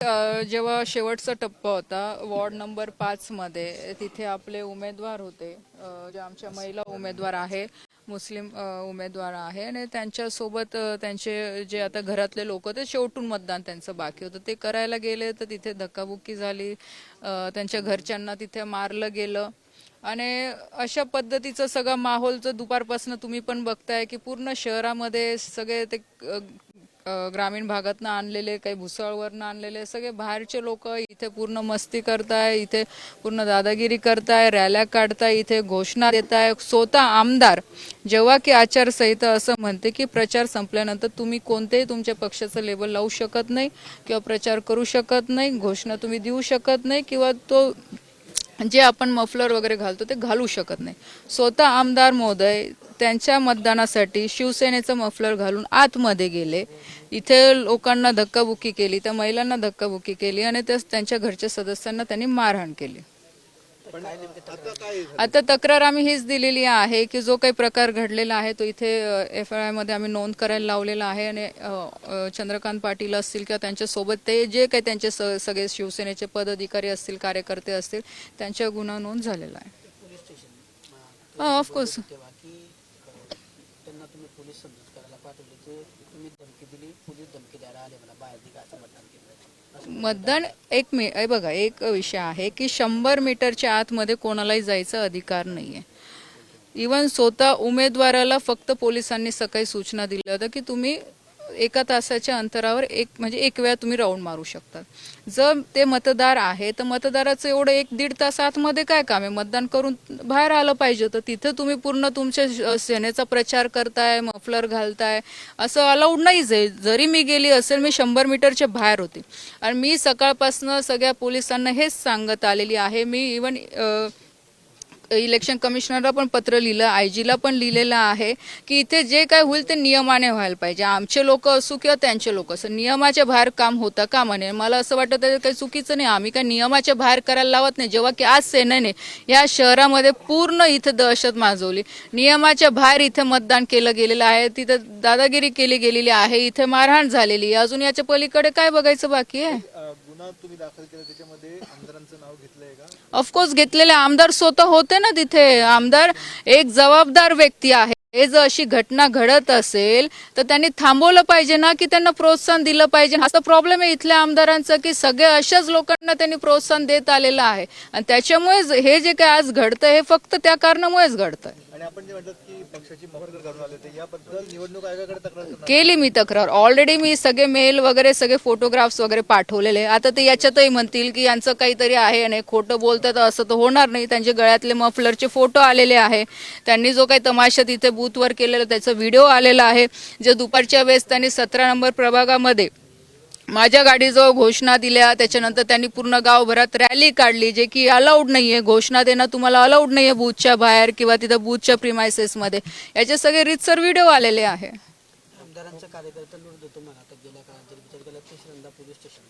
जेव्हा शेवटचा टप्पा होता वॉर्ड नंबर पाच मध्ये तिथे आपले उमेदवार होते. जे आमच्या महिला उमेदवार आहे मुस्लिम उमेदवार आहे आणि त्यांच्यासोबत त्यांचे जे आता घरातले लोक होते शेवटून मतदान त्यांचं बाकी होतं. ते करायला गेले तर तिथे धक्काबुक्की झाली. त्यांच्या घरच्यांना तिथे मारलं गेलं. आणि अशा पद्धतीचं सगळं माहोलचं दुपारपासून तुम्ही पण बघताय की पूर्ण शहरामध्ये सगळे ते ग्रामीण भागातनं आणलेले काही भुसळवरनं आणलेले सगळे बाहेरचे लोक इथे पूर्ण मस्ती करताय इथे पूर्ण दादागिरी करताय रॅल्या काढताय इथे घोषणा देत आहे स्वतः आमदार जेव्हा की आचारसंहिता असं म्हणते की प्रचार संपल्यानंतर तुम्ही कोणतेही तुमच्या पक्षाचं लेबल लावू शकत नाही किंवा प्रचार करू शकत नाही घोषणा तुम्ही देऊ शकत नाही किंवा तो जे आपण मफलर वगैरे घालतो ते घालू शकत नाही. स्वतः आमदार महोदय त्यांच्या मतदानासाठी शिवसेनेचं मफलर घालून आतमध्ये गेले. इथे लोकांना धक्काबुक्की केली त्या महिलांना धक्काबुक्की केली आणि त्या त्यांच्या घरच्या सदस्यांना त्यांनी मारहाण केली. आता तक्रार आम्ही हीच दिलेली आहे की जो काही प्रकार घडलेला आहे तो इथे एफ आयमध्ये आम्ही नोंद करायला लावलेला आहे आणि चंद्रकांत पाटील असतील किंवा त्यांच्यासोबत ते जे काही त्यांचे सगळे शिवसेनेचे पदाधिकारी असतील कार्यकर्ते असतील त्यांच्या गुन्हा नोंद झालेला आहे. ऑफकोर्स त्यांना तुम्ही पोलीस समजूत करायला पाठवले ते तुम्ही धमकी दिली पोलीस धमकी द्यायला आले मला बाहेर निघा असं मतदान केलं. मतदान एक मी हे बघा एक विषय आहे की शंभर मीटरच्या आतमध्ये कोणालाही जायचा अधिकार नाहीये. इवन स्वतः उमेदवाराला फक्त पोलिसांनी सकाळी सूचना दिल्या होत्या की तुम्ही एका तासाच्या अंतरावर एक म्हणजे एक वेळा तुम्ही राऊंड मारू शकता. जर ते मतदार आहे तर मतदाराचं एवढं एक दीड तास आतमध्ये काय काम आहे? मतदान करून बाहेर आलं पाहिजे तर तिथं तुम्ही पूर्ण तुमच्या सेनेचा प्रचार करताय मफलर घालताय. असं अलाउड नाहीच आहे जरी मी गेली असेल मी शंभर मीटरच्या बाहेर होते. आणि मी सकाळपासनं सगळ्या पोलिसांना हेच सांगत आलेली आहे. मी इवन इलेक्शन कमिशनरला पण पत्र लिहिलं आय जीला पण लिहिलेलं आहे की इथे जे काय होईल ते नियमाने व्हायला पाहिजे. आमचे लोक असो किंवा त्यांचे लोक असो नियमाच्या बाहेर काम होतं का म्हणे? मला असं वाटतं त्याचं काही चुकीचं नाही. आम्ही काय नियमाच्या बाहेर करायला लावत नाही. जेव्हा की आज सेनेने या शहरामध्ये पूर्ण इथं दहशत माजवली. नियमाच्या बाहेर इथे मतदान केलं गेलेलं आहे. तिथं दादागिरी केली गेलेली आहे. इथे मारहाण झालेली आहे. अजून याच्या पलीकडे काय बघायचं बाकी आहे? गुन्हा तुम्ही दाखल केला त्याच्यामध्ये आमदारांचं नाव घेतलंय का ऑफकोर्स घेतलेले आमदार स्वतः होते ना तिथे. आमदार एक जबाबदार व्यक्ती आहे. हे जर अशी घटना घडत असेल तर त्यांनी थांबवलं पाहिजे ना की त्यांना प्रोत्साहन दिलं पाहिजे. असं प्रॉब्लेम आहे इथल्या आमदारांचा की सगळ्या अशाच लोकांना त्यांनी प्रोत्साहन देत आलेलं आहे. आणि त्याच्यामुळेच हे जे काय आज घडतं हे फक्त त्या कारणामुळेच घडतंय. आणि आपण जे म्हणतात की पक्षाची मफलर घालून आले याबद्दल निवडणूक आयोगाकडे तक्रार करणार केली मी तक्रार. ऑलरेडी मी सगळे मेल वगैरे सगळे फोटोग्राफ्स वगैरे पाठवलेले. आता ते याच्यातही म्हणतील की यांचं काहीतरी आहे आणि खोटं बोलतात असं तर होणार नाही. त्यांचे गळ्यातले मफलरचे फोटो आलेले आहे. त्यांनी जो काही तमाशा तिथे बूथवर केलेला त्याचा व्हिडिओ आलेला आहे. जे दुपारच्या वेळेस त्यांनी सतरा नंबर प्रभागामध्ये माझ्या गाडीजवळ घोषणा दिल्या त्याच्यानंतर त्यांनी पूर्ण गावभरात रॅली काढली जे की अलाउड नाहीये. घोषणा देणं तुम्हाला अलाउड नाहीये बूथच्या बाहेर किंवा तिथं बूथच्या प्रिमायसेसमध्ये याचे सगळे रितसर व्हिडिओ आलेले आहे. आमदारांचा कार्यकर्ता लूट देतो मला आता गेल्या काळात. जर विचार केला तिसऱ्यांदा पोलीस स्टेशन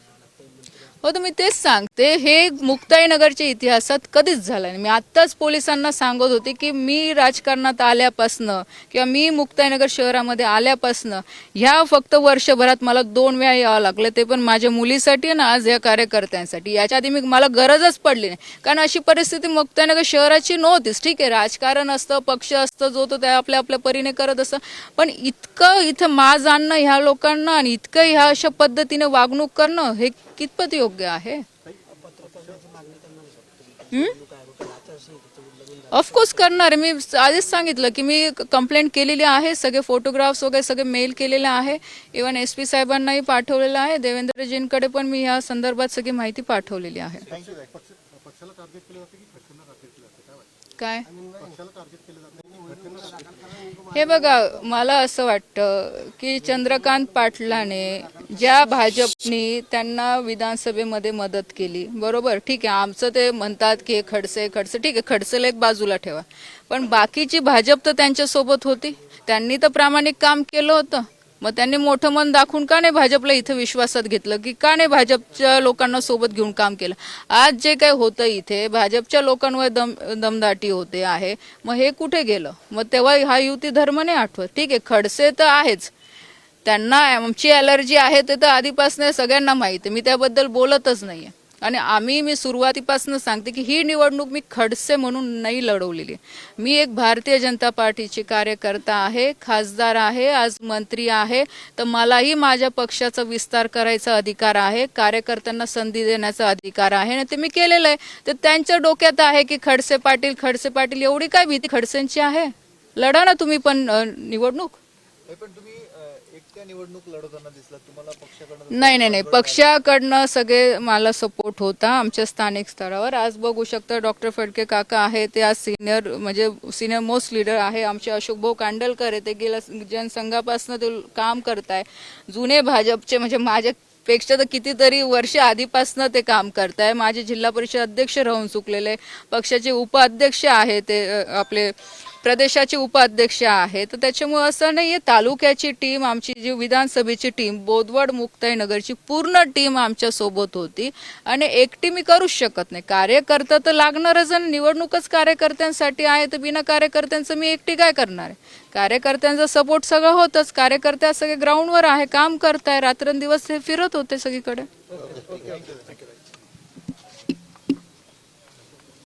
हो तर मी तेच सांगते हे मुक्ताईनगरच्या इतिहासात कधीच झालं नाही. मी आत्ताच पोलिसांना सांगत होते की मी राजकारणात आल्यापासनं किंवा मी मुक्ताईनगर शहरामध्ये आल्यापासनं ह्या फक्त वर्षभरात मला दोन वेळा यावं लागलं. ते पण माझ्या मुलीसाठी ना आज या कार्यकर्त्यांसाठी. याच्या आधी मी मला गरजच पडली नाही. कारण अशी परिस्थिती मुक्ताईनगर शहराची नव्हतीच. ठीक आहे राजकारण असतं पक्ष असतं जो तो त्या आपल्या आपल्या परीने करत असतं पण इतकं इथं माज आणणं ह्या लोकांना आणि इतकं ह्या अशा पद्धतीने वागणूक करणं हे कितपत योग्य आहे? ऑफकोर्स करणार. मी आधीच सांगितलं की मी कंप्लेंट केलेली आहे. सगळे फोटोग्राफ्स वगैरे सगळे मेल केलेले आहे. इवन एस पी साहेबांनाही पाठवलेलं आहे. देवेंद्रजींकडे पण मी ह्या संदर्भात सगळी माहिती पाठवलेली आहे. काय हे बघा मला असं वाटतं की चंद्रकांत पाटलाने ज्या भाजपनी त्यांना विधानसभेमध्ये मदत केली बरोबर? ठीक आहे आमचं ते म्हणतात की हे खडसे खडसे ठीक आहे खडसेला एक बाजूला ठेवा. पण बाकीची भाजप तर त्यांच्यासोबत होती. त्यांनी तर प्रामाणिक काम केलं होतं. मग त्यांनी मोठं मन दाखवून का नाही भाजपला इथं विश्वासात घेतलं? की का नाही भाजपच्या लोकांना सोबत घेऊन काम केलं? आज जे काही होतं इथे भाजपच्या लोकांवर दम दमदाटी होते आहे. मग हे कुठे गेलं? मग तेव्हा हा युती धर्म नाही आठवत. ठीक आहे खडसे तर आहेच. त्यांना आमची ॲलर्जी आहे ते तर आधीपासून सगळ्यांना माहिती आहे. मी त्याबद्दल बोलतच नाहीये. आणि आम्ही मी सुरुवातीपासून सांगते की ही निवडणूक मी खडसे म्हणून नाही लढवलेली मी एक भारतीय जनता पार्टीची कार्यकर्ता आहे खासदार आहे आज मंत्री आहे. तर मलाही माझ्या पक्षाचा विस्तार करायचा अधिकार आहे कार्यकर्त्यांना संधी देण्याचा अधिकार आहे. आणि ते मी केलेलं आहे. तर त्यांच्या डोक्यात आहे की खडसे पाटील खडसे पाटील एवढी काय भीती खडसेंची आहे? लढा ना तुम्ही पण निवडणूक. पण तुम्ही एकट्या निवडणूक लढवताना दिसला तुम्हाला पक्षाकडनं नाही नाही नाही. पक्षाकडनं सगळे मला सपोर्ट होता आमच्या स्थानिक स्तरावर. आज बघू शकता डॉक्टर फडके काका आहे ते आज सिनियर म्हणजे सिनियर मोस्ट लीडर आहे. आमचे अशोक भाऊ कांडलकर आहे ते गेल्या जनसंघापासून ते काम करताय. जुने भाजपचे म्हणजे माझ्या पेक्षा तर कितीतरी वर्ष आधीपासून ते काम करताय. माझे जिल्हा परिषद अध्यक्ष राहून चुकलेले. पक्षाचे उपाध्यक्ष आहे ते आपले प्रदेशाचे उपाध्यक्ष आहे. तर त्याच्यामुळे असं नाहीये तालुक्याची टीम आमची जी विधानसभेची टीम बोदवड मुक्ताईनगरची पूर्ण टीम आमच्यासोबत होती. आणि एकटी मी करूच शकत नाही. कार्यकर्ता तर लागणारच आणि निवडणूकच कार्यकर्त्यांसाठी आहे तर बिना कार्यकर्त्यांचं मी एकटी काय करणार आहे? कार्यकर्त्यांचा सपोर्ट सगळं होतच. कार्यकर्ते सगळे ग्राउंडवर आहे काम करताय रात्रंदिवस ते फिरत होते सगळीकडे.